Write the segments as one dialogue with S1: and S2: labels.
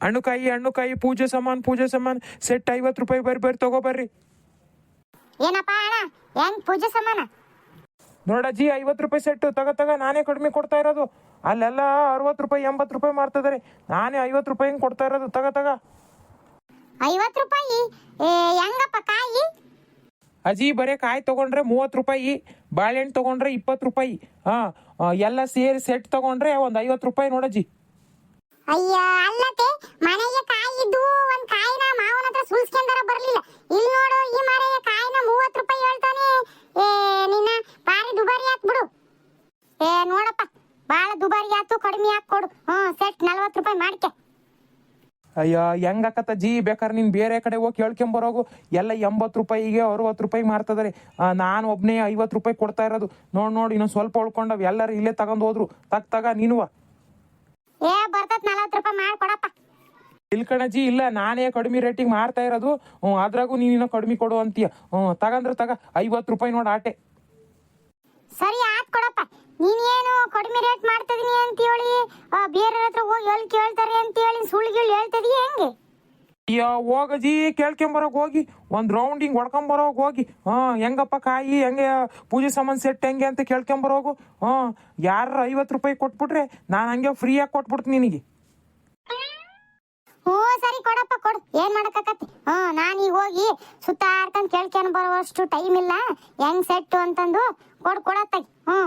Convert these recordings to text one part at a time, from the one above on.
S1: ಹಣ್ಣುಕಾಯಿ ಹಣ್ಣುಕಾಯಿ ಪೂಜೆ ಸಾಮಾನು ಪೂಜೆ ಸಾಮಾನು ಸೆಟ್ ಐವತ್ತು ರೂಪಾಯಿ ಬರ್ರಿ ಬರ್ರಿ ತಗೋಬರ್ರಿ
S2: ಏನಪ್ಪ ಅಣ್ಣ ಹೆಂಗ್ ಪೂಜೆ ಸಮಾನ?
S1: ನೋಡಜ್ಜಿ ಐವತ್ತು ರೂಪಾಯಿ ಸೆಟ್ ತಗ ತಗ ನಾನೇ ಕಡಿಮೆ ಕೊಡ್ತಾ ಇರೋದು. ಅಲ್ಲೆಲ್ಲ ಅರವತ್ತು ರೂಪಾಯಿ ಎಂಬತ್ತು ರೂಪಾಯಿ ಮಾರ್ತಿದಾರೆ ನಾನೇ ಐವತ್ತು ರೂಪಾಯಿ ಹಿಂಗೆ ಕೊಡ್ತಾ ಇರೋದು? ತಗ ತಗ.
S2: ಐವತ್ತು ರೂಪಾಯಿ? ಹೆಂಗಪ್ಪ ಕಾಯಿ?
S1: ಅಜ್ಜಿ ಬರೀ ಕಾಯಿ ತಗೊಂಡ್ರೆ ಮೂವತ್ತು ರೂಪಾಯಿ ಬಾಳೆಹಣ್ಣು ತಗೊಂಡ್ರೆ ಇಪ್ಪತ್ತು ರೂಪಾಯಿ. ಹಾಂ ಎಲ್ಲ ಸೇರಿ ಸೆಟ್ ತಗೊಂಡ್ರೆ ಒಂದು ಐವತ್ತು ರೂಪಾಯಿ ನೋಡಜ್ಜಿ
S2: ಅಯ್ಯ ಅಲ್ಲತೆ ಮನೆಗೆ ಕಾಯಿ ಇದ್ದು ಒಂದ್ ಕಾಯಿನ ಮಾವನ ಹತ್ರ ಸುಲ್ಸ್ಕೊಂಡಾರ ಬರ್ಲಿಲ್ಲ. ಇಲ್ಲಿ ನೋಡು ಈ ಮನೆಯ ಕಾಯಿನ ಮೂವತ್ತು ರೂಪಾಯಿ ಹೇಳ್ತಾನೆ. ಏ ನಿನ್ನ ಬಾರಿ ದುಬಾರಿ ಆತ್ ಬಿಡು. ಏ ನೋಡಪ್ಪ ಬಾಳ ದುಬಾರಿ ಆತು ಕಡಿಮೆ ಹಾಕ್ ಕೊಡು. ಹ್ಮ್ ಸೆಟ್ ನಲ್ವತ್ತು ರೂಪಾಯಿ ಮಾಡ್ಕೆ.
S1: ಅಯ್ಯೋ ಹೆಂಗಾಕತ್ತ ಜಿ ಬೇಕಾರೆ ನೀನು ಬೇರೆ ಕಡೆ ಹೋಗಿ ಕೇಳ್ಕೊಂಬರೋಗು ಎಲ್ಲ ಎಂಬತ್ತು ರೂಪಾಯಿಗೆ ಅರವತ್ತು ರೂಪಾಯಿ ಮಾರ್ತದ್ರಿ ನಾನು ಒಬ್ಬನೇ ಐವತ್ತು ರೂಪಾಯಿ ಕೊಡ್ತಾ ಇರೋದು. ನೋಡಿ ನೋಡಿ ಇನ್ನೊಂದು ಸ್ವಲ್ಪ ಉಳ್ಕೊಂಡವ್. ಎಲ್ಲರೂ ಇಲ್ಲೇ ತಗೊಂಡ್ ಹೋದ್ರು. ತಗ್ ತಗ ನೀನುವ.
S2: ಏ ಬರ್ತದ ನಲ್ವತ್ತು ರೂಪಾಯಿ ಮಾಡ್ಕೊಡಪ್ಪ
S1: ಇಲ್ಲ ಕಣಜಿ ಇಲ್ಲ ನಾನೇ ಕಡಿಮೆ ರೇಟಿಗೆ ಮಾರ್ತಾ ಇರೋದು. ಹ್ಞೂ ಅದ್ರಾಗೂ ನೀನು ಕಡಿಮೆ ಕೊಡು ಅಂತೀಯ. ಹ್ಞೂ ತಗಂದ್ರೆ ತಗ ಐವತ್ತು ರೂಪಾಯಿ ನೋಡಿ ಆಟೆ.
S2: ಸರಿ ಆತ್ ಕೊಡಪ್ಪ. ನೀನೇನು ಕಡಿಮೆ ರೇಟ್ ಮಾಡ್ತಿದೀನಿ ಅಂತ ಹೇಳಿ ಬೇರೆ ಹತ್ರ ಹೋಗಿ ಎಲ್ಲಿ ಕೇಳ್ತಾರೆ ಅಂತ ಹೇಳಿ ಸುಳ್ಳುಗಳು ಹೇಳ್ತಿದೀಯ ಹೆಂಗೆ?
S1: ಅಯ್ಯೋ ಹೋಗಜಿ ಕೇಳ್ಕೊಂಬರೋಗ ಹೋಗಿ. ಒಂದು ರೌಂಡಿಂಗ್ ಹೊಡ್ಕೊಂಬರೋಗ ಹೋಗಿ. ಹಾಂ ಹೆಂಗಪ್ಪ ಕಾಯಿ ಹೆಂಗೆ ಪೂಜೆ ಸಾಮಾನು ಸೆಟ್ ಹೆಂಗೆ ಅಂತ ಕೇಳ್ಕೊಂಬರೋಗು. ಹಾಂ ಯಾರು ಐವತ್ತು ರೂಪಾಯಿ ಕೊಟ್ಬಿಟ್ರೆ ನಾನು ಹಂಗೆ ಫ್ರೀಯಾಗಿ ಕೊಟ್ಬಿಡ್ತೀನಿ ನಿನಗೆ.
S2: ಹ್ಞೂ ಸರಿ ಕೊಡಪ್ಪ ಕೊಡು. ಏನ್ ಮಾಡಕ್ಕಾಕತ್ತಿ? ಹ್ಞೂ ನಾನು ಈಗ ಹೋಗಿ ಸುತ್ತಾಡ್ಕೊಂಡು ಕೇಳ್ಕೊಂಡು ಬರುವಷ್ಟು ಟೈಮ್ ಇಲ್ಲ. ಹೆಂಗ್ ಸೆಟ್ಟು ಅಂತಂದು ಕೊಡು ಕೊಡತ್ತಾಗಿ ಹ್ಞೂ.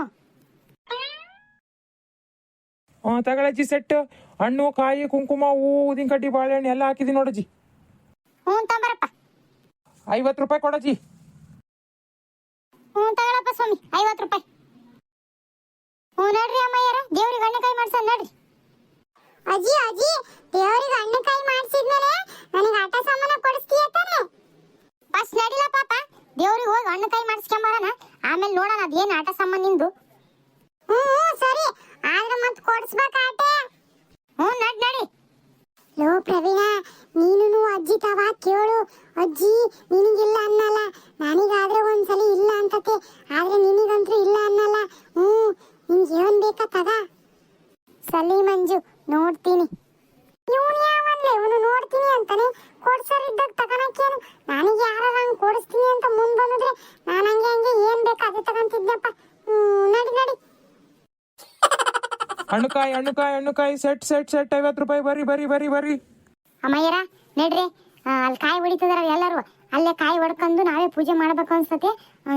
S1: ಹಾಂ ತಗೊಳಜ್ಜಿ ಸೆಟ್ ಹಣ್ಣು ಕಾಯಿ ಕುಂಕುಮ ಹೂವು ಊದಿನ ಕಡ್ಡಿ ಬಾಳೆಹಣ್ಣು ಎಲ್ಲ ಹಾಕಿದ್ದೀನಿ ನೋಡಜ್ಜಿ
S2: ಹ್ಞೂ ತಂಬರಪ್ಪ
S1: ಐವತ್ತು ರೂಪಾಯಿ ಕೊಡಜ್ಜಿ
S2: ಹ್ಞೂ ತಗೊಳಪ್ಪ ಸ್ವಾಮಿ. ಐವತ್ತು ರೂಪಾಯಿ. ಹ್ಞೂ ನೋಡ್ರಿ ಅಮ್ಮಯ್ಯರ ದೇವ್ರಿಗೆ ಹಣ್ಣುಕಾಯಿ ಮಾಡ್ಸ ನಡ್ರಿ. ಅಜ್ಜಿ ಅಜ್ಜಿ, ದೇವರಿಗೆ ಅಣ್ಣಕಾಯಿ ಮಾಡಿಸಿದ್ಮೇಲೆ ನನಗೆ ಆಟ ಸಾಮಾನು ಕೊಡಿಸ್ತೀಯ ತಾನೆ? ಬಸ್ ನಡಿಲ್ಲ ಪಾಪ. ದೇವ್ರಿಗೆ ಹೋಗಿ ಅಣ್ಣಕಾಯಿ ಮಾಡಿಸ್ಕೊಂಬರೋಣ ಆಮೇಲೆ ನೋಡೋಣ ಅದೇನು ಆಟ ಸಾಮಾನು ನಿಂದು. ಹ್ಞೂ ಸರಿ. ಆದ್ರೆ ಮತ್ತೆ ಕೊಡಿಸ್ಬೇಕು ಆಟ ಹ್ಞೂ ನಡ್ ನಡಿ ಲೋ ಪ್ರವೀಣ ನೀನು ಅಜ್ಜಿ ತವ ಕೇಳು ಅಜ್ಜಿ ನಿನಗಿಲ್ಲ ಅನ್ನಲ್ಲ ನನಗಾದ್ರೆ ಒಂದ್ಸಲಿ ಇಲ್ಲ ಅಂತತೆ ಆದ್ರೆ ನಿನಗಂತೂ ಇಲ್ಲ ಅನ್ನಲ್ಲ ಹ್ಞೂ ನಿನ್ಗೆ ಏನ್ ಬೇಕಾ ತಗ ಸಲಿ ಮಂಜು ನೋಡ್ತೀನಿ ಇವನು ಯಾವನ್ಲೆ ಇವನು ನೋಡ್ತೀನಿ ಅಂತಾನೆ ಕೊಡ್ಸೋರಿದ್ದಾಗ ತಗೊಳಕೇನು ನನಗೆ ಯಾರು ಹಂಗೆ ಕೊಡಿಸ್ತೀನಿ ಅಂತ ಮುಂದೆ ಬಂದಿದ್ರೆ ನಾನು ಹಂಗೆ ಹಂಗೆ ಏನ್ ಬೇಕು ಅದೇ ತಗೊಂತಿದ್ದೆಪ್ಪ ಹ್ಞೂ ನಡಿ ನಡಿ
S1: ಹಣ್ಣುಕಾಯಿ ಹಣ್ಣುಕಾಯಿ ಹಣ್ಣುಕಾಯಿ, ಸೆಟ್ ಸೆಟ್ ಸೆಟ್, ಐವತ್ತು ರೂಪಾಯಿ, ಬರಿ ಬರಿ ಬರಿ ಬರಿ.
S2: ಅಮ್ಮಯ್ಯರ, ನಡ್ರಿ. ಅಲ್ಲಿ ಕಾಯಿ ಹೊಡಿತಿದಾರ ಎಲ್ಲರೂ. ಅಲ್ಲೇ ಕಾಯಿ ಹೊಡ್ಕೊಂಡು ನಾವೇ ಪೂಜೆ ಮಾಡ್ಬೇಕು ಅನ್ಸ್ತತಿ.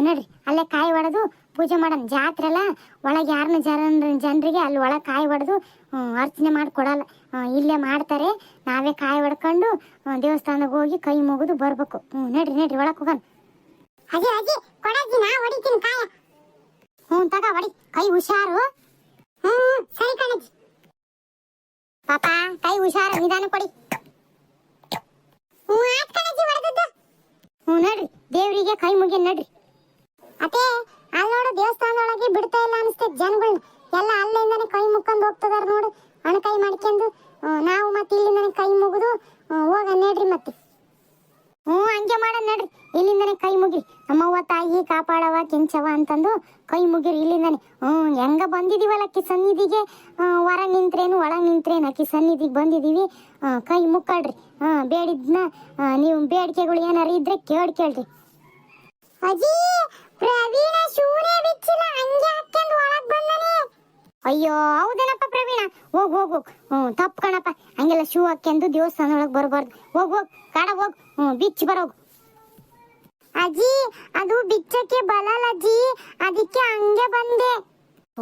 S2: ನೋಡ್ರಿ. ಅಲ್ಲೇ ಕಾಯಿ ಹೊಡೆದು ಪೂಜೆ ಮಾಡೋಣ. ಜಾತ್ರೆ ಅಲ್ಲ, ಒಳಗೆ ಯಾರನ್ನ ಜನ, ಜನರಿಗೆ ಅಲ್ಲಿ ಒಳಗೆ ಕಾಯಿ ಹೊಡೆದು ಅರ್ಚನೆ ಮಾಡಿ ಕೊಡಲ್ಲ ಇಲ್ಲೇ ಮಾಡ್ತಾರೆ. ನಾವೇ ಕಾಯಿ ಹೊಡ್ಕೊಂಡು ದೇವಸ್ಥಾನಕ್ಕೆ ಹೋಗಿ ಕೈ ಮುಗಿದು ಬರ್ಬೇಕು. ಹ್ಞೂ ನಡ್ರಿ ನಡ್ರಿ, ಒಳಗೆ ಹೋಗೋಣ. ಅಜ್ಜಿ ಅಜ್ಜಿ ಕೊಡಜ್ಜಿ, ನಾ ಹೊಡಿತೀನಿ, ಕಾಯ. ಹ್ಞೂ ತಗ, ಹೊಡಿ. ಕೈ ಹುಷಾರು. ಸರಿ ಕಣಜ್ಜಿ ಪಾಪ, ಕೈ ಹುಷಾರ, ನಿಧಾನ ಕೊಡಿ. ಹ್ಞೂ ಆತ್ ಕಣಜ್ಜಿ ನಡ್ರಿ, ದೇವರಿಗೆ ಕೈ ಮುಗಿ ನಡ್ರಿ. ಅದೇ, ಅಲ್ಲಿ ನೋಡು, ದೇವಸ್ಥಾನದೊಳಗೆ ಬಿಡ್ತಾ ಇಲ್ಲ ಅನಿಸ್ತೈತೆ ಜನಗಳನ್ನ ಎಲ್ಲ ಅಲ್ಲಿಂದನೇ ಕೈ ಮುಕ್ಕೊಂಡು ಹೋಗ್ತದಾರ ನೋಡು. ಹಣ ಕೈ ಮಾಡ್ಕೊಂಡು ನಾವು ಮತ್ತೆ ಇಲ್ಲಿಂದನೇ ಕೈ ಮುಗಿದು ಹೋಗ ನೋಡ್ರಿ ಮತ್ತೆ. ಹ್ಞೂ, ಹಂಗೆ ಮಾಡ ನಡ್ರಿ. ಇಲ್ಲಿಂದನೇ ಕೈ ಮುಗಿರಿ. ನಮ್ಮವ್ವ ತಾಯಿ ಕಾಪಾಡವ ಕೆಂಚವ ಅಂತಂದು ಕೈ ಮುಗಿರಿ ಇಲ್ಲಿಂದನೇ. ಹ್ಞೂ, ಹೆಂಗ ಬಂದಿದೀವಲ್ಲ ಅಕ್ಕಿ ಸನ್ನಿಧಿಗೆ? ಹೊರ ನಿಂತ್ರೇನು, ಒಳಗೆ ನಿಂತ್ರೇನು ಅಕ್ಕಿ ಸನ್ನಿಧಿಗೆ ಬಂದಿದ್ದೀವಿ ಕೈ ಮುಕ್ಕಳ್ರಿ ಹಾಂ ಬೇಡಿದ್ನ ನೀವು ಬೇಡಿಕೆಗಳು ಏನಾರು ಇದ್ರೆ ಕೇಳಿ ಕೇಳ್ರಿ. ಅಜಿ, ಪ್ರವೀಣ ಶೂನೇ ಬಿಚ್ಚಿಲ್ಲ, ಹಂಗೆ ಹಾಕ್ಕೊಂಡು ಒಳಗೆ ಬಂದನೆ. ಅಯ್ಯೋ, ಹೌದೇನಪ್ಪ ಪ್ರವೀಣ? ಹೋಗ್ ಹೋಗ್ ಹೋಗ್. ಹ್ಞೂ, ತಪ್ಪು ಕಣಪ್ಪ. ಹಂಗೆಲ್ಲ ಶೂ ಹಾಕ್ಯಂದು ದೇವಸ್ಥಾನ ಒಳಗೆ ಬರಬಾರ್ದು. ಹೋಗ್ ಹೋಗ್, ಕಾಡ ಹೋಗ್. ಹ್ಞೂ ಬಿಚ್ಚ ಬರೋಗ್. ಅಜ್ಜಿ, ಅದು ಬಿಚ್ಚಕ್ಕೆ ಬರಲ್ಲ ಅಜ್ಜಿ. ಅದಕ್ಕೆ ಹಂಗೆ ಬಂದೆ.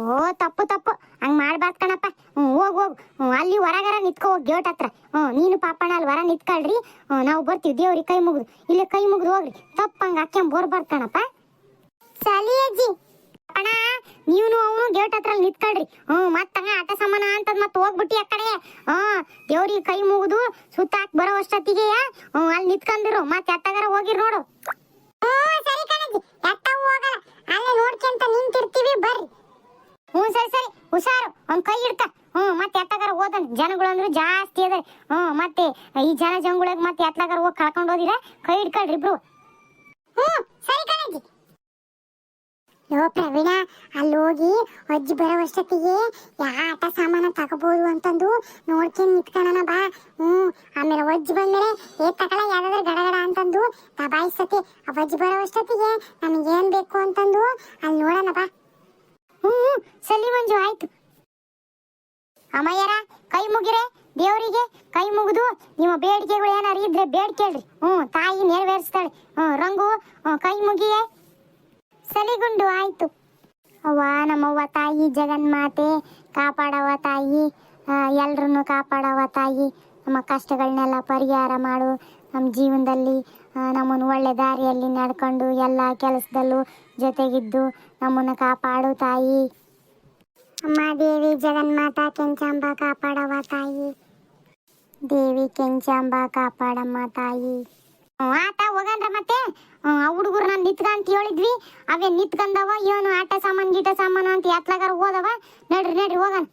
S2: ಓ, ತಪ್ಪು ತಪ್ಪು. ಹಂಗ್ ಮಾಡ್ಬಾರ್ದು ಕಣಪ್ಪ. ಹ್ಞೂ, ಹೋಗ್ ಹೋಗ್. ಹ್ಞೂ, ಅಲ್ಲಿ ಹೊರಗರ ನಿತ್ಕೋ ಹೋಗಿ ಗೇಟ್ ಹತ್ರ. ಹ್ಞೂ, ನೀನು ಪಾಪಣ ಅಲ್ಲಿ ಹೊರ ನಿತ್ಕೊಳ್ರಿ. ನಾವು ಬರ್ತೀವಿ. ದೇವ್ರಿಗೆ ಕೈ ಮುಗಿದು. ಇಲ್ಲೇ ಕೈ ಮುಗಿದು ಹೋಗ್ರಿ. ತಪ್ಪು ಹಂಗೆ ಹಾಕ್ಯಂಡ್ ಬರ್ಬಾರ್ದು ಕಣಪ್ಪ. ಸಲಿ ಅಜ್ಜಿ. ಅಣ್ಣ ನೀನು ಅವನು ಗೇಟ್ ಹತ್ರ ನಿತ್ಕೊಳ್ರಿ. ಹ್ಞೂ ಮತ್ತಂಗ ಆಟ ಸಾಮಾನ ಅಂತದ್ ಮತ್ತೆ ಹೋಗ್ಬಿಟ್ಟಿ ಆ ಕಡೆ. ಹ್ಮ್ ದೇವ್ರಿಗೆ ಕೈ ಮುಗಿದು ಸುತ್ತ ಹಾಕ್ ಬರೋ ಅಷ್ಟೊತ್ತಿಗೆ ಹ್ಮ್ ಅಲ್ಲಿ ನಿತ್ಕೊಂಡಿರು ಮತ್ತೆ ಎತ್ತಗಾರ ಹೋಗಿರ್ ನೋಡು. ಸರಿ ಕಣಜ್ಜಿ. ಎತ್ತ ಹೋಗಲ್ಲ. ಅಲ್ಲೇ ನೋಡ್ಕೊಂತ ನಿಂತಿರ್ತೀವಿ ಬರ್ರಿ. ಹ್ಞೂ ಸರಿ ಸರಿ. ಹುಷಾರು. ಒಂದ್ ಕೈ ಇಡ್ಕ ಹ್ಞೂ ಮತ್ತೆ ಎತ್ತಾಗಾರ ಹೋದನ್. ಜನಗಳು ಅಂದ್ರೆ ಜಾಸ್ತಿ ಅದ. ಹ್ಞೂ ಮತ್ತೆ ಈ ಜನ ಜಂಗುಳಗ್ ಮತ್ತೆ ಎತ್ತಗಾರ ಹೋಗಿ ಕಳ್ಕೊಂಡು ಹೋದಿರ. ಕೈ ಹಿಡ್ಕೊಳ್ರಿ ಇಬ್ರು. ಹ್ಞೂ ಸರಿ ಕಣಜ್ಜಿ. ಯೋ ಪ್ರವೀಣ ಅಲ್ಲಿ ಹೋಗಿ ಅಜ್ಜಿ ಬರೋವಷ್ಟೊತ್ತಿಗೆ ಯಾ ಆಟ ಸಾಮಾನ ತಗೋಬಹುದು ಅಂತಂದು ನೋಡ್ಕೊಂಡು ನಿಂತ್ಕೊಳ್ಳೋಣ ಬಾ. ಹ್ಞೂ ಅಜ್ಜಿ ಬಂದ್ಮೇಲೆ, ಏ ತಕಳ, ಯಾವ್ದಾದ್ರು ಗಡಗಡ ಅಂತಂದು ದಬಾಯಿಸ್ತತಿ. ಅಜ್ಜಿ ಬರೋವಷ್ಟೊತ್ತಿಗೆ ನಮಗೆ ಏನ್ ಬೇಕು ಅಂತಂದು ಅಲ್ಲಿ ನೋಡೋಣ ಬಾ. ಹ್ಞೂ ಸಲಿ ಮಂಜು, ಆಯ್ತು. ಅಮ್ಮಯ್ಯರ, ಕೈ ಮುಗಿರೆ, ದೇವರಿಗೆ ಕೈ ಮುಗಿದು ನಿಮ್ಮ ಬೇಡಿಕೆಗಳು ಏನಾರು ಇದ್ರೆ ಬೇಡ್ಕೇಳ್ರಿ. ಹ್ಞೂ, ತಾಯಿ ನೆರವೇರಿಸ್ತಾಳೆ. ಹ್ಞೂ, ರಂಗು ಕೈ ಮುಗಿಯೇ. ಸಲಿಗುಂಡು ಆಯ್ತು. ಅವ್ವ, ನಮ್ಮವ್ವ ತಾಯಿ, ಜಗನ್ಮಾತೆ ಕಾಪಾಡವ ತಾಯಿ ಎಲ್ರನ್ನು ಕಾಪಾಡವ ತಾಯಿ. ನಮ್ಮ ಕಷ್ಟಗಳನ್ನೆಲ್ಲ ಪರಿಹಾರ ಮಾಡು. ನಮ್ಮ ಜೀವನದಲ್ಲಿ ನಮ್ಮನ್ನು ಒಳ್ಳೆ ದಾರಿಯಲ್ಲಿ ನಡ್ಕೊಂಡು ಎಲ್ಲ ಕೆಲಸದಲ್ಲೂ ಜೊತೆಗಿದ್ದು ನಮ್ಮನ್ನು ಕಾಪಾಡು ತಾಯಿ. ಅಮ್ಮ, ದೇವಿ, ಜಗನ್ಮಾತ, ಕೆಂಚಾಂಬ ಕಾಪಾಡವ ತಾಯಿ. ದೇವಿ, ಕೆಂಚಾಂಬ ಕಾಪಾಡಮ್ಮ ತಾಯಿ. ಹ್ಞೂ, ಹೋಗಂದ್ರ ಮತ್ತೆ ಆ ಹುಡುಗರು ನಾನು ನಿತ್ಕಂತ ಹೇಳಿದ್ವಿ. ಅವೇ ನಿತ್ಕಂದವ ಇವನು ಆಟ ಸಾಮಾನು ಗೀಟ ಸಾಮಾನು ಅಂತ ಎತ್ಲಾಗಾರ ಹೋದವ. ನಡ್ರಿ ನಡ್ರಿ ಹೋಗನ್.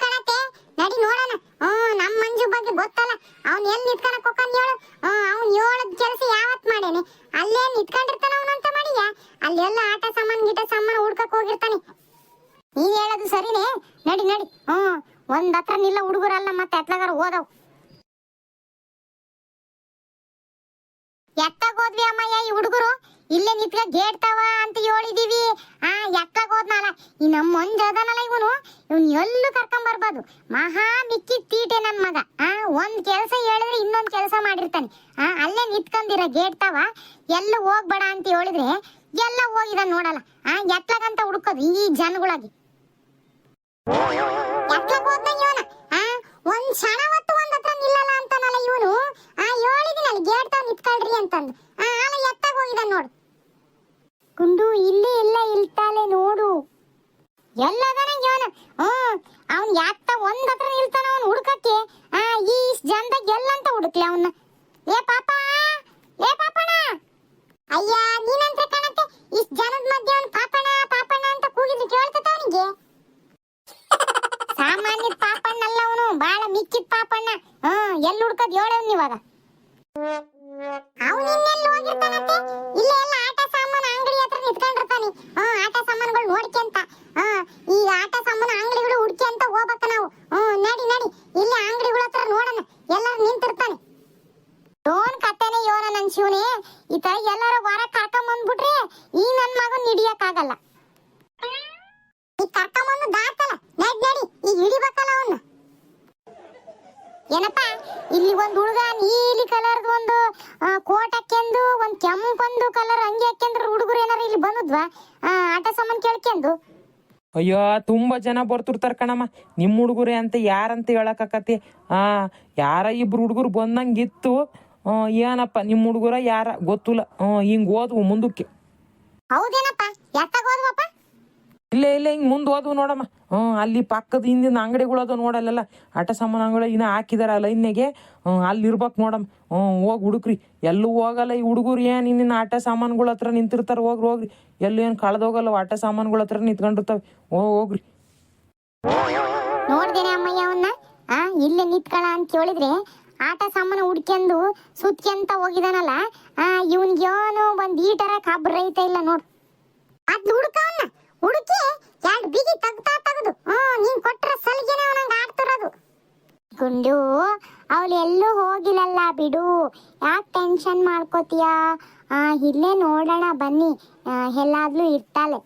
S2: ಕಣತೆ ನಡಿ ನೋಡೋಣ ಹ್ಞೂ ನಮ್ಮ ಮಂಜು ಬಗ್ಗೆ ಗೊತ್ತಲ್ಲ ಅವ್ನು ಎಲ್ಲಿ ನಿತ್ಕಣಕ್ ಹೋಗ್ತಾನೆ ಹೇಳು ಹ್ಞೂ ಅವ್ನು ಹೇಳದ್ ಕೆಲಸ ಯಾವತ್ ಮಾಡೇನಿ ಅಲ್ಲೇ ನಿತ್ಕೊಂಡಿರ್ತಾನ ಅವನಂತ ಮಾಡಿಯ ಅಲ್ಲೆಲ್ಲ ಆಟ ಸಾಮಾನು ಗೀಟ ಸಾಮಾನು ಹುಡ್ಕಕ್ ಹೋಗಿರ್ತಾನೆ ನೀನ್ ಹೇಳೋದು ಸರಿನೇ ನಡಿ ನಡಿ ಹ್ಞೂ ಒಂದ್ ಹತ್ರ ನಿಲ್ಲ ಹುಡುಗರಲ್ಲ ಮತ್ತೆ ಎತ್ಲಾಗಾರ ಹೋದವ್ ಎತ್ತಾಗ ಹೋದ್ವಿ ಅಮ್ಮಯ್ಯ ಈ ಹುಡುಗರು? ಇಲ್ಲೇ ನಿತ್ಕ ಗೇಡ್ತಾವ ಅಂತ ಹೇಳಿದೀವಿ. ಆ ಎತ್ತಾಗ ಹೋದ್ನಲ್ಲ ಈ ನಮ್ಮ ಮಂಜ ಅದನಲ್ಲ ಇವನು. ಇವನ್ ಎಲ್ಲೂ ಕರ್ಕೊಂಡ್ ಬರ್ಬೋದು ಮಹಾ ಮಿಕ್ಕಿ ತೀಟೆ ನನ್ ಮಗ. ಆ, ಒಂದ್ ಕೆಲಸ ಹೇಳಿದ್ರೆ ಇನ್ನೊಂದ್ ಕೆಲಸ ಮಾಡಿರ್ತಾನೆ. ಆ, ಅಲ್ಲೇ ನಿತ್ಕೊಂಡಿರ, ಗೇಡ್ತಾವ. ಎಲ್ಲ ಹೋಗ್ಬೇಡ ಅಂತ ಹೇಳಿದ್ರೆ ಎಲ್ಲ ಹೋಗಿದ ನೋಡಲ್ಲ. ಆ, ಎತ್ಲಾಗಂತ ಹುಡ್ಕೋದು ಈ ಜನಗಳಾಗಿ. ಎತ್ಲಾಗ ಹೋದ್ನ ಇವನ? ಆ, ಒಂದ್ ಕ್ಷಣ ಹೊತ್ತು ಒಂದ್ ಹತ್ರ ನಿಲ್ಲಲ್ಲ ಅಂತಾನಲ್ಲ ಇವನು. ಹೇಳಿದಿನಲ್ಲ ಗೇಟ್ ತಾವ್ ನಿತ್ಕೊಳ್ರಿ ಅಂತಂದ್. ಆ ಆಲ ಎತ್ತಾಗ ಹೋಗಿದ ನೋಡು. ಗುಂಡು ಇಲ್ಲಿ ಎಲ್ಲ ಇಲ್ತಾಲೆ ನೋಡು. ಎಲ್ಲದನ ಇವನ. ಹ್ಮ್ ಅವ್ನ್ ಯಾಕ ಒಂದ್ ಹತ್ರ ನಿಲ್ತಾನ ಅವ್ನ್ ಹುಡುಕಕ್ಕೆ? ಆ, ಈ ಜನದಾಗ ಎಲ್ಲಂತ ಹುಡುಕ್ಲಿ ಅವನ್ನ ಏ ಪಾಪ, ಏ ಪಾಪಣ ಅಯ್ಯ ನೀನಂತ ಕಾಣತ್ತೆ. ಇಷ್ಟ್ ಜನದ ಮಧ್ಯೆ ಅವನು ಪಾಪಣ ಪಾಪಣ ಅಂತ ಕೂಗಿದ್ರು ಕೇಳ್ತತ ಅವನಿಗೆ? ಸಾಮಾನ್ಯ ಪಾಪಣ್ಣ ಅಲ್ಲ ಅವನು. ಬಾಳ ಮಿಕ್ಕಿದ ಪಾಪಣ್ಣ. ಹ್ಮ್ ಎಲ್ಲಿ ಹುಡ್ಕದ್ ಹೇಳವ್ನ ಇವಾಗ ಅವನು ಇನ್ನೆಲ್ಲಿ ಹೋಗಿರ್ತಾನಂತೆ? ಇಲ್ಲೇ ಎಲ್ಲ ಆಟ ಸಾಮಾನು ಅಂಗಡಿ ಹತ್ರ ನಿಂತ್ಕೊಂಡಿರ್ತಾನೆ. ಹ್ಮ್, ಆಟ ಸಾಮಾನುಗಳು ನೋಡ್ಕೊಂತ ಹಾ ಈ ಆಟ ಸಾಮಾನು ಅಂಗಡಿಗಳು ಹುಡ್ಕೊಂತ ಹೋಗ್ಬೇಕ ನಾವು. ಹ್ಮ್, ನಡಿ ನಡಿ. ಇಲ್ಲಿ ಅಂಗಡಿಗಳ ಹತ್ರ ನೋಡೋಣ. ಎಲ್ಲರೂ ನಿಂತಿರ್ತಾನೆ. ಡೋನ್ ಕತೆನೆ ಯೋನ ನನ್ ಶಿವನೇ. ಈ ತರ ಎಲ್ಲಾರ ವಾರ ಕರ್ಕೊಂಡ್ ಬಂದ್ಬಿಟ್ರೆ ಈ ನನ್ ಮಗನ್ ಹಿಡಿಯಕ್ಕಾಗಲ್ಲ ಈ ಕರ್ಕೊಂಬಂದು ದಾಟಲ್ಲ ನಡ್ ನಡಿ ಈಗ ಹಿಡಿಬೇಕಲ್ಲ ಅವನ್ನ ಏನಪ್ಪ ಇಲ್ಲಿ ಒಂದು ಹುಡುಗ ನೀಲಿ ಕಲರ್ದು ಒಂದು ಕೋಟ್ ಹಾಕ್ಯಂದು ಒಂದು ಕೆಂಪೊಂದು ಕಲರ್ ಅಂಗಿ ಹಾಕ್ಯಂದ್ರೆ ಹುಡುಗರು ಏನಾರ ಇಲ್ಲಿ ಬಂದದ್ವಾ ಆಟ ಸಾಮಾನ್ ಕೇಳ್ಕೊಂಡು
S1: ಅಯ್ಯೋ ತುಂಬಾ ಜನ ಬರ್ತಿರ್ತಾರ ಕಣಮ್ಮ. ನಿಮ್ಮ ಹುಡುಗರೇ ಅಂತ ಯಾರಂತ ಹೇಳಕ್ಕಾಕತಿ ಆ ಯಾರ ಇಬ್ರು ಹುಡುಗರು ಬಂದಂಗಿತ್ತು ಏನಪ್ಪ ನಿಮ್ಮ ಹುಡುಗರ ಯಾರ? ಗೊತ್ತಿಲ್ಲ. ಹಿಂಗ್ ಓದ್ವು ಮುಂದಕ್ಕೆ.
S2: ಹೌದೇನಪ್ಪ ಯಾಕೆ ಹೋದ್ವಪ್ಪ?
S1: ಇಲ್ಲೇ ಇಲ್ಲೇ, ಹಿಂಗೆ ಮುಂದೆ ಹೋದ್ವು ನೋಡಮ್ಮ. ಹ್ಞೂ ಅಲ್ಲಿ ಪಕ್ಕದ ಹಿಂದಿನ ಅಂಗಡಿಗಳದು ನೋಡಲ್ಲ ಆಟ ಸಾಮಾನು ಅಂಗಡಿ ಇನ್ನ ಹಾಕಿದಾರ ಲೈನ್ಯಾಗೆ ಹ್ಞೂ ಅಲ್ಲಿ ಇರ್ಬೇಕು ನೋಡಮ್ಮ. ಹ್ಞೂ ಹೋಗಿ ಹುಡುಕ್ರಿ. ಎಲ್ಲೂ ಹೋಗಲ್ಲ ಈ ಹುಡುಗರು ಏನು ಇನ್ನಿನ್ನ ಆಟ ಸಾಮಾನುಗಳ ಹತ್ರ ನಿಂತಿರ್ತಾರ? ಹೋಗ್ರಿ ಹೋಗ್ರಿ. ಎಲ್ಲೂ ಏನು ಕಳೆದೋಗಲ್ಲ ಆಟ ಸಾಮಾನುಗಳ ಹತ್ರ ನಿಂತ್ಕೊಂಡಿರ್ತಾವೆ. ಓ ಹೋಗ್ರಿ.
S2: ನೋಡ್ದೇನೆ ಅಮ್ಮಯ್ಯ ಅವನ್ನ ಆ, ಇಲ್ಲೇ ನಿತ್ಕಳ ಅಂತ ಕೇಳಿದ್ರೆ ಆಟ ಸಾಮಾನು ಹುಡ್ಕೊಂಡು ಸುತ್ತಕೆಂತ ಹೋಗಿದಾನಲ್ಲ. ಆ, ಇವನ್ಗೆ ಏನೋ ಈ ಈಟರ ಕಬ್ಬು ರೈತ ಇಲ್ಲ ನೋಡು. ಅದ್ ಹುಡುಕವನ್ನ ಹುಡುಕಿ ಎರಡು ಬಿಗಿ ತಗ್ತಾ ತಗದು. ಹ್ಮ್ ನೀನ್ ಕೊಟ್ಟರೆ ಸಲಿಗೆನೆ ಅವನಂಗ ಆಡ್ತಿರೋದು. ಗುಂಡು, ಅವಳು ಎಲ್ಲೂ ಹೋಗಿಲ್ಲಲ್ಲ ಬಿಡು. ಯಾಕೆ ಟೆನ್ಷನ್ ಮಾಡ್ಕೋತೀಯಾ? ಆ, ಇಲ್ಲೇ ನೋಡೋಣ, ಬನ್ನಿ. ಎಲ್ಲಾದ್ಲೂ ಇರ್ತಾಳೆ.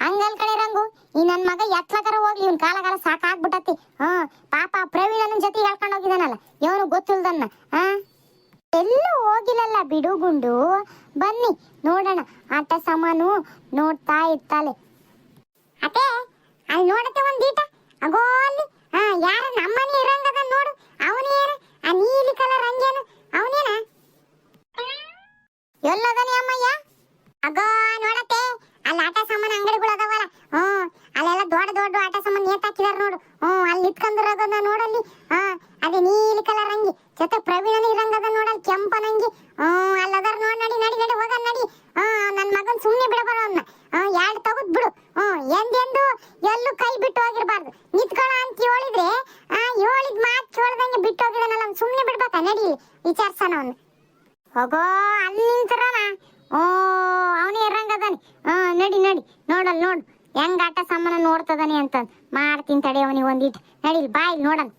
S2: ಹಂಗಲ್ ಕಡೆ ರಂಗು, ಈ ನನ್ ಮಗ ಎತ್ಲಕರ ಹೋಗ್ಲಿ, ಇವ್ನ ಕಾಲಗಾಲ ಸಾಕಾಗ್ಬಿಟ್ಟತಿ. ಹಾ ಪಾಪ ಪ್ರವೀಣನ ಜೊತೆ ಹೇಳ್ಕೊಂಡು ಹೋಗಿದಾನಲ್ಲ ಇವನು ಗೊತ್ತಿಲ್ದನ್ನ ಹಾ ಎಲ್ಲೂ ಹೋಗಿಲ್ಲಲ್ಲ ಬಿಡು ಗುಂಡು. ಬನ್ನಿ, ನೋಡೋಣ. ಆಟ ಸಾಮಾನು ನೋಡ್ತಾ ಇರ್ತಾಳೆ. ಅತ್ತೆ, ಅಲ್ಲಿ ನೋಡತ್ತೆ ಒಂದ್ ಈಟ. ಅಗೋ ಅಲ್ಲಿ. ಹಾ, ಯಾರ ನಮ್ಮನೆ ಇರಂಗದ ನೋಡು. ಅವನೇನ ಆ ನೀಲಿ ಕಲರ್ ಅಂಗೇನು ಅವನೇನ? ಎಲ್ಲದನಿ ಅಮ್ಮಯ್ಯ? ಅಗೋ ನೋಡತ್ತೆ, ಅಲ್ಲಿ ಆಟ ಸಾಮಾನು ಅಂಗಡಿಗಳು ಅದಾವಲ್ಲ. ಹ್ಮ್ ಅಲ್ಲೆಲ್ಲ ದೊಡ್ಡ ದೊಡ್ಡ ಆಟ ಸಾಮಾನು ನೇತಾಕಿದಾರೆ ನೋಡು. ಹ್ಮ್ ಅಲ್ಲಿ ನಿತ್ಕೊಂಡಿರೋದನ್ನ ನೋಡಲ್ಲಿ. ಹಾ ಅದೇ ನೀಲಿ ಕಲರ್ ಅಂಗಿ ಜೊತೆ ಪ್ರವೀಣನ ಇರಂಗದ ನೋಡಲ್ಲಿ ಕೆಂಪನ ಅಂಗಿ ಹ್ಮ್ ಅಲ್ಲದಾರ ನೋಡ್ ನಡಿ ನಡಿ ನಡಿ ಹೋಗ ನಡಿ ಹಾ ನನ್ ಮಗನ್ ಸುಮ್ನೆ ಬಿಡಬಾರ ಅವನ್ನ ಹ್ಮ್ ಎರಡು ತಗದ್ ಬಿಡು ಹ್ಮ್ ಎಂದೆಂದು ಎಲ್ಲೂ ಕೈ ಬಿಟ್ಟು ಹೋಗಿರ್ಬಾರ್ದು ನಿತ್ಕೊಳ ಅಂತ ಹೇಳಿದ್ರೆ ಆ ಹೇಳಿದ್ ಮಾತ್ ಕೇಳ್ದಂಗೆ ಬಿಟ್ಟು ಹೋಗಿದಾನಲ್ಲ ಅವ್ನ್ ಸುಮ್ನೆ ಬಿಡ್ಬೇಕಾ ನಡಿ ವಿಚಾರ್ಸನ ಅವ್ನು. ಹೋಗೋ, ಅಲ್ಲಿ ಓ, ಅವನೇ ಇರಂಗದಾನೆ ಹಾ, ನಡಿ ನಡಿ. ನೋಡಲ್, ನೋಡು. ಹೆಂಗ್ ಆಟ ಸಾಮಾನು ನೋಡ್ತದಾನೆ ಅಂತ ಮಾಡ್ತೀನಿ ತಡಿ ಅವನಿಗೆ ಒಂದಿಟ್ಟು ನಡಿಲ್ ಬಾಯ್ ನೋಡನ್